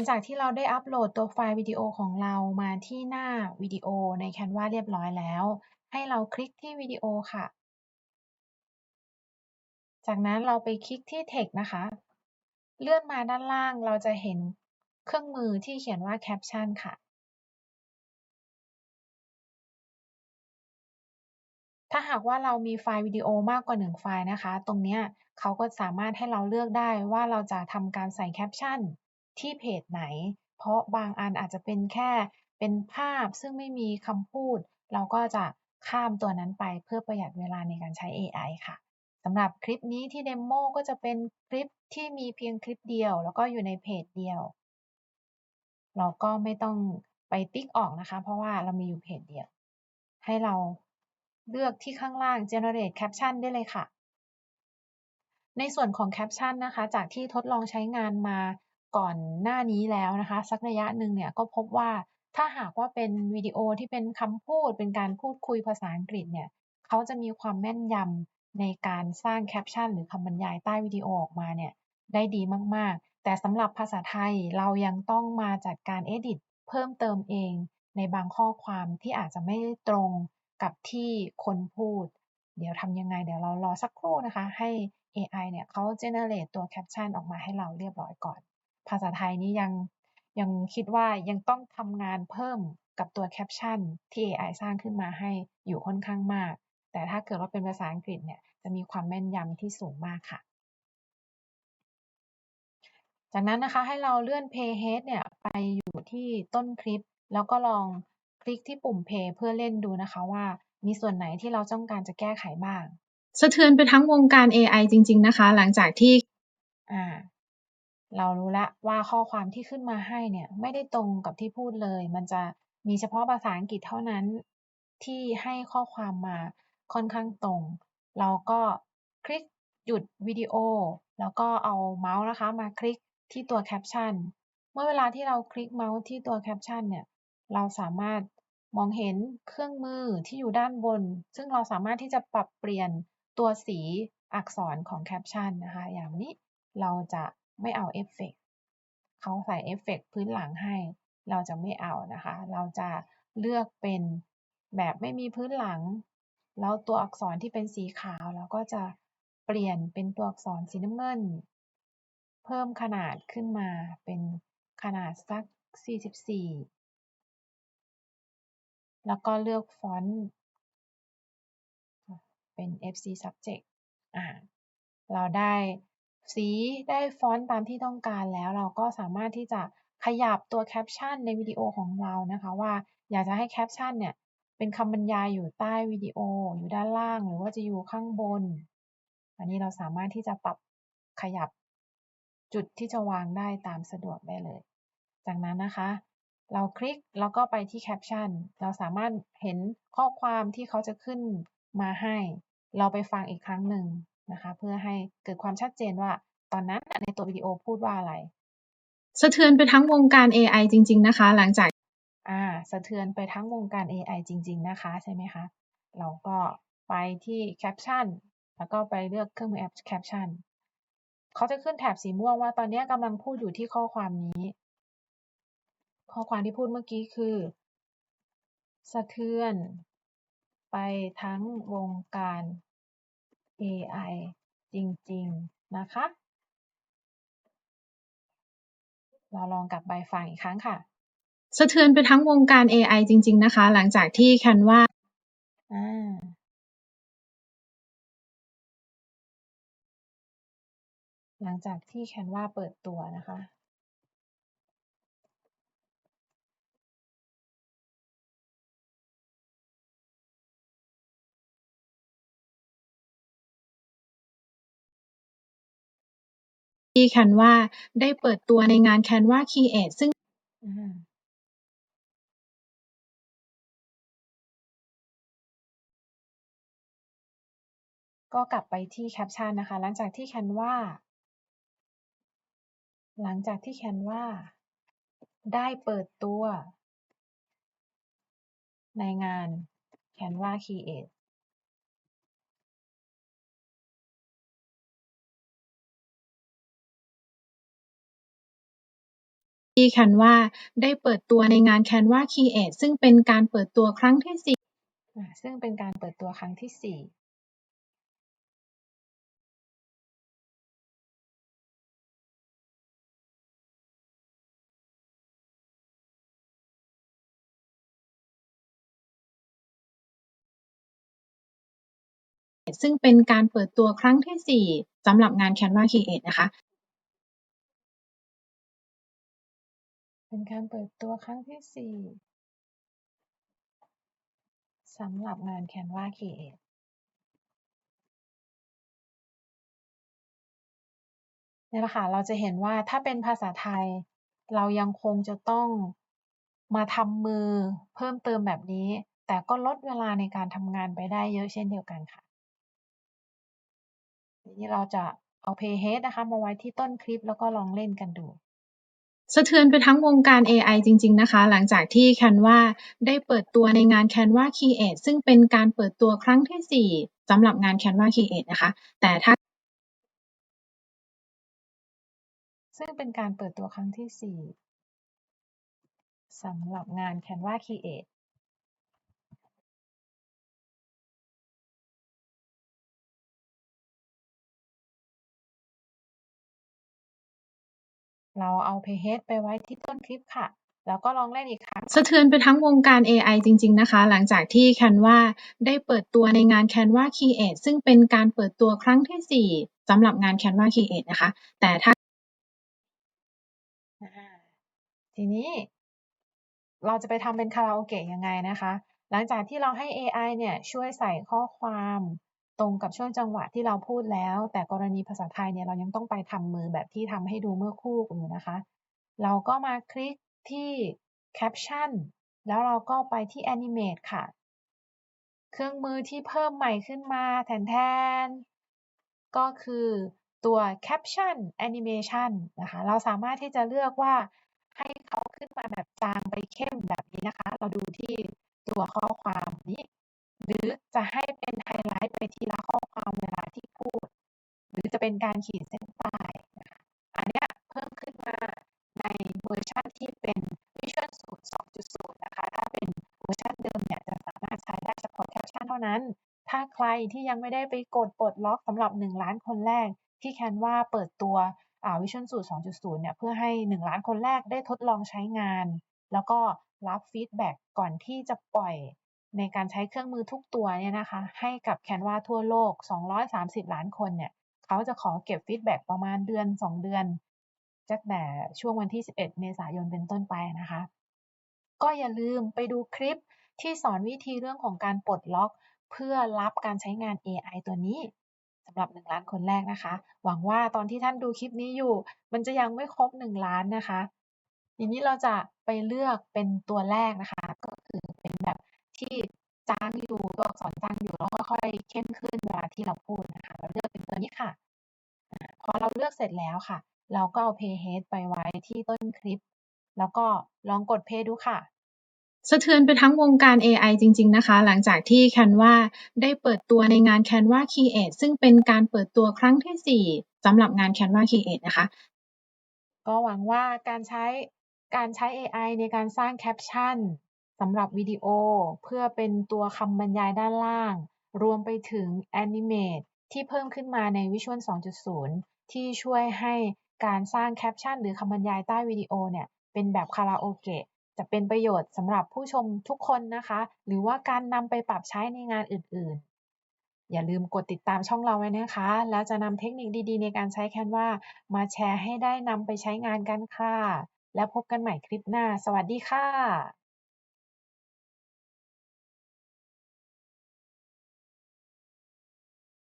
งจากที่เราได้อัปโหลดตัวไฟล์วิดีโอของเรามาที่หน้าวิดีโอใน Canva เรียบร้อยแล้ว ให้เราคลิกที่วิดีโอค่ะ จากนั้นเราไปคลิกที่ Text นะคะ เลื่อนมาด้านล่างเราจะเห็นเครื่องมือที่เขียนว่า Caption ค่ะ ถ้าหากว่าเรามีไฟล์วิดีโอมากกว่า 1 ไฟล์นะคะ ตรงนี้เขาก็สามารถให้เราเลือกได้ว่าเราจะทำการใส่แคปชั่น ที่เพจไหน เพราะบางอันอาจจะเป็นแค่เป็นภาพซึ่งไม่มีคำพูด เราก็จะข้ามตัวนั้นไปเพื่อประหยัดเวลาในการใช้ AI ค่ะสำหรับคลิปนี้ที่เดโมก็จะเป็นคลิปที่มีเพียงคลิปเดียว แล้วก็อยู่ในเพจเดียว เราก็ไม่ต้องไปติ๊กออกนะคะ เพราะว่าเรามีอยู่เพจเดียว ให้เราเลือกที่ข้างล่าง generate caption ได้เลยค่ะ ในส่วนของแคปชั่นนะคะ จากที่ทดลองใช้งานมา ก่อนหน้านี้แล้วนะคะ สักระยะหนึ่งเนี่ยก็พบว่าถ้าหากว่าเป็นวิดีโอที่เป็นคำพูดเป็นการพูดคุยภาษาอังกฤษเนี่ยเขาจะมีความแม่นยำในการสร้างแคปชั่นหรือคำบรรยายใต้วิดีโอออกมาเนี่ยได้ดีมากๆ แต่สำหรับภาษาไทยเรายังต้องมาจัดการเอดิตเพิ่มเติมเองในบางข้อความที่อาจจะไม่ตรงกับที่คนพูด เดี๋ยวทำยังไงเดี๋ยวเรารอสักครู่นะคะ ให้ AI เนี่ยเขา generate ตัวแคปชั่นออกมาให้เราเรียบร้อยก่อน ภาษาไทยนี้ยังยังคิดว่ายังต้องทำงานเพิ่มกับตัวแคปชั่นที่ AI สร้างขึ้นมาให้อยู่ค่อนข้างมาก แต่ถ้าเกิดว่าเป็นภาษาอังกฤษเนี่ยจะมีความแม่นยำที่สูงมากค่ะ จากนั้นนะคะให้เราเลื่อน Play Head เนี่ยไปอยู่ที่ต้นคลิป แล้วก็ลองคลิกที่ปุ่ม Play เพื่อเล่นดูนะคะว่ามีส่วนไหนที่เราต้องการจะแก้ไขบ้าง สะเทือนไปทั้งวงการ AI จริง ๆ นะคะ หลังจากที่อ่า เรารู้แล้วว่าข้อความที่ขึ้นมาให้เนี่ยไม่ได้ตรงกับที่พูดเลย มันจะมีเฉพาะภาษาอังกฤษเท่านั้น ที่ให้ข้อความมาค่อนข้างตรง เราก็คลิกหยุดวิดีโอ แล้วก็เอาเมาส์นะคะมาคลิกที่ตัวแคปชั่น เมื่อเวลาที่เราคลิกเมาส์ที่ตัวแคปชั่นเนี่ย เราสามารถมองเห็นเครื่องมือที่อยู่ด้านบน ซึ่งเราสามารถที่จะปรับเปลี่ยนตัวสีอักษรของแคปชั่นนะคะ อย่างนี้เราจะ ไม่เอาเอฟเฟกเขาใส่เอฟเฟกพื้นหลังให้ เราจะไม่เอานะคะ เราจะเลือกเป็นแบบไม่มีพื้นหลัง แล้วตัวอักษรที่เป็นสีขาวเราก็จะเปลี่ยนเป็นตัวอักษรสีน้ำเงิน เพิ่มขนาดขึ้นมาเป็นขนาดสัก 44 แล้วก็เลือกฟอนต์เป็น FC subject อ่าเราได้ สีได้ฟอนต์ตามที่ต้องการแล้ว เราก็สามารถที่จะขยับตัวแคปชั่นในวิดีโอของเรานะคะว่าอยากจะให้แคปชั่นเนี่ยเป็นคำบรรยายอยู่ใต้วิดีโออยู่ด้านล่าง หรือว่าจะอยู่ข้างบน อันนี้เราสามารถที่จะปรับขยับจุดที่จะวางได้ตามสะดวกได้เลย จากนั้นนะคะ เราคลิกแล้วก็ไปที่แคปชั่นเราสามารถเห็นข้อความที่เขาจะขึ้นมาให้ เราไปฟังอีกครั้งหนึ่ง นะคะ เพื่อให้เกิดความชัดเจนว่าตอนนั้นในตัววิดีโอพูดว่าอะไร สะเทือนไปทั้งวงการ AI จริง ๆ นะคะ หลังจากอ่าสะเทือนไปทั้งวงการ AI จริง ๆ นะคะใช่ไหมคะเราก็ไปที่แคปชั่นแล้วก็ไปเลือกเครื่องมือแอปแคปชั่นเขาจะขึ้นแถบสีม่วงว่าตอนนี้กำลังพูดอยู่ที่ข้อความนี้ ข้อความที่พูดเมื่อกี้คือ สะเทือน ไปทั้งวงการ AI จริง ๆ นะคะ เราลองกลับไปฟังอีกครั้งค่ะ สะเทือนไปทั้งวงการ AI จริง ๆ นะคะ หลังจากที่ Canva อ่าหลังจากที่ Canva เปิดตัวนะคะ ที่ Canva ได้เปิดตัวในงาน Canva Create ซึ่งก็กลับไปที่แคปชั่นนะคะ หลังจากที่ Canva หลังจากที่ Canva ได้เปิดตัวในงาน Canva Create ที่ Canva ได้เปิดตัวในงาน Canva Create ซึ่งเป็นการเปิดตัวครั้งที่สี่อ่าซึ่งเป็นการเปิดตัวครั้งที่สี่ซึ่งเป็นการเปิดตัวครั้งที่สี่สำหรับงาน Canva Create นะคะ เป็นการเปิดตัวครั้งที่สี่สำหรับงาน Canva Create เนี่ยแหละค่ะเราจะเห็นว่าถ้าเป็นภาษาไทย เรายังคงจะต้องมาทำมือเพิ่มเติมแบบนี้ แต่ก็ลดเวลาในการทำงานไปได้เยอะเช่นเดียวกันค่ะทีนี้เราจะเอา Playhead นะคะมาไว้ที่ต้นคลิปแล้วก็ลองเล่นกันดู สะเทือนไปทั้งวงการ AI จริง ๆ นะคะ หลังจากที่ Canva ได้เปิดตัวในงาน Canva Create ซึ่งเป็นการเปิดตัวครั้งที่สี่สำหรับงาน Canva Create นะคะ แต่ถ้า ซึ่งเป็นการเปิดตัวครั้งที่สี่สำหรับงาน Canva Create เราเอา Playhead ไปไว้ที่ต้นคลิปค่ะ แล้วก็ลองเล่นอีกครั้ง สะเทือนไปทั้งวงการ AI จริง ๆ นะคะ หลังจากที่ Canva ได้เปิดตัวในงาน Canva Create ซึ่งเป็นการเปิดตัวครั้งที่สี่สำหรับงาน Canva Create นะคะ แต่ถ้าอ่าทีนี้เราจะไปทำเป็นคาราโอเกะยังไงนะคะ หลังจากที่เราให้ AI เนี่ยช่วยใส่ข้อความ ตรงกับช่วงจังหวะที่เราพูดแล้ว แต่กรณีภาษาไทยเนี่ยเรายังต้องไปทำมือแบบที่ทำให้ดูเมื่อคู่อยู่นะคะ เราก็มาคลิกที่ Caption แล้วเราก็ไปที่ Animate ค่ะ เครื่องมือที่เพิ่มใหม่ขึ้นมาแทนแทนก็คือตัว Caption Animation นะคะ เราสามารถที่จะเลือกว่าให้เขาขึ้นมาแบบจางไปเข้มแบบนี้นะคะ เราดูที่ตัวข้อความนี้ หรือจะให้เป็นไฮไลท์ไปทีละข้อความเวลาที่พูด หรือจะเป็นการขีดเส้นใต้นะคะอันเนี้ยเพิ่มขึ้นมาในเวอร์ชันที่เป็น Visual Studio 2.0 นะคะ ถ้าเป็นเวอร์ชันเดิมเนี่ยจะสามารถใช้ได้เฉพาะแคปชั่นเท่านั้น ถ้าใครที่ยังไม่ได้ไปกดปลดล็อกสำหรับ 1 ล้านคนแรก ที่ Canva เปิดตัวอ่า Vision Studio 2.0 เนี่ยเพื่อให้ 1 ล้านคนแรกได้ทดลองใช้งาน แล้วก็รับฟีดแบ็กก่อนที่จะปล่อย ในการใช้เครื่องมือทุกตัวเนี่ยนะคะให้กับ Canva ทั่วโลก 230 ล้านคนเนี่ยเขาจะขอเก็บฟีดแบ็กประมาณเดือน 2 เดือนตั้งแต่ช่วงวันที่ 11 เมษายนเป็นต้นไปนะคะ ก็อย่าลืมไปดูคลิปที่สอนวิธีเรื่องของการปลดล็อก เพื่อรับการใช้งาน AI ตัวนี้สำหรับ 1 ล้านคนแรกนะคะ หวังว่าตอนที่ท่านดูคลิปนี้อยู่ มันจะยังไม่ครบ 1 ล้านนะคะทีนี้เราจะไปเลือกเป็นตัวแรกนะคะ ก็คือ ที่จางอยู่ตัวอักษรจางอยู่แล้วค่อยๆเข้มขึ้นเวลาที่เราพูดนะคะเราเลือกเป็นตัวนี้ค่ะอ่าพอเราเลือกเสร็จแล้วค่ะ เราก็เอา Playhead ไปไว้ที่ต้นคลิป แล้วก็ลองกด Play ดูค่ะสะเทือนไปทั้งวงการ AI จริง ๆ นะคะ หลังจากที่ Canva ได้เปิดตัวในงาน Canva Create ซึ่งเป็นการเปิดตัวครั้งที่สี่สำหรับงาน Canva Create นะคะ ก็หวังว่าการใช้การใช้ AI ในการสร้างแคปชั่น สำหรับวิดีโอ เพื่อเป็นตัวคำบรรยายด้านล่าง รวมไปถึง Animate ที่เพิ่มขึ้นมาใน Visual 2.0 ที่ช่วยให้การสร้างแคปชั่นหรือคำบรรยายใต้วิดีโอเนี่ย เป็นแบบคาราโอเกะจะเป็นประโยชน์สำหรับผู้ชมทุกคนนะคะ หรือว่าการนำไปปรับใช้ในงานอื่นๆ อย่าลืมกดติดตามช่องเราไว้นะคะ แล้วจะนำเทคนิคดีๆ ในการใช้ Canva มาแชร์ให้ได้นำไปใช้งานกันค่ะ แล้วพบกันใหม่คลิปหน้า สวัสดีค่ะ